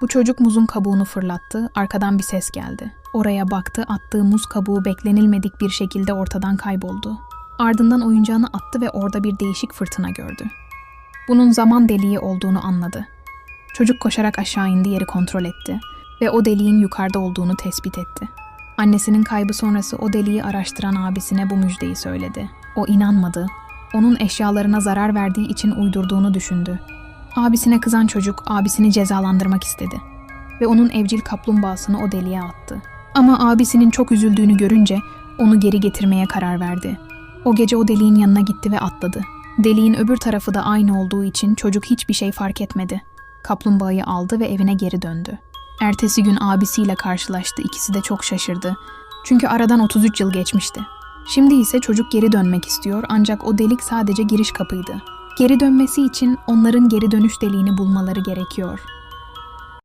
Bu çocuk muzun kabuğunu fırlattı, arkadan bir ses geldi. Oraya baktı, attığı muz kabuğu beklenilmedik bir şekilde ortadan kayboldu. Ardından oyuncağını attı ve orada bir değişik fırtına gördü. Bunun zaman deliği olduğunu anladı. Çocuk koşarak aşağı indi yeri kontrol etti ve o deliğin yukarıda olduğunu tespit etti. Annesinin kaybı sonrası o deliği araştıran abisine bu müjdeyi söyledi. O inanmadı. Onun eşyalarına zarar verdiği için uydurduğunu düşündü. Abisine kızan çocuk abisini cezalandırmak istedi ve onun evcil kaplumbağasını o deliğe attı. Ama abisinin çok üzüldüğünü görünce onu geri getirmeye karar verdi. O gece o deliğin yanına gitti ve atladı. Deliğin öbür tarafı da aynı olduğu için çocuk hiçbir şey fark etmedi. Kaplumbağayı aldı ve evine geri döndü. Ertesi gün abisiyle karşılaştı. İkisi de çok şaşırdı. Çünkü aradan 33 yıl geçmişti. Şimdi ise çocuk geri dönmek istiyor ancak o delik sadece giriş kapıydı. Geri dönmesi için onların geri dönüş deliğini bulmaları gerekiyor.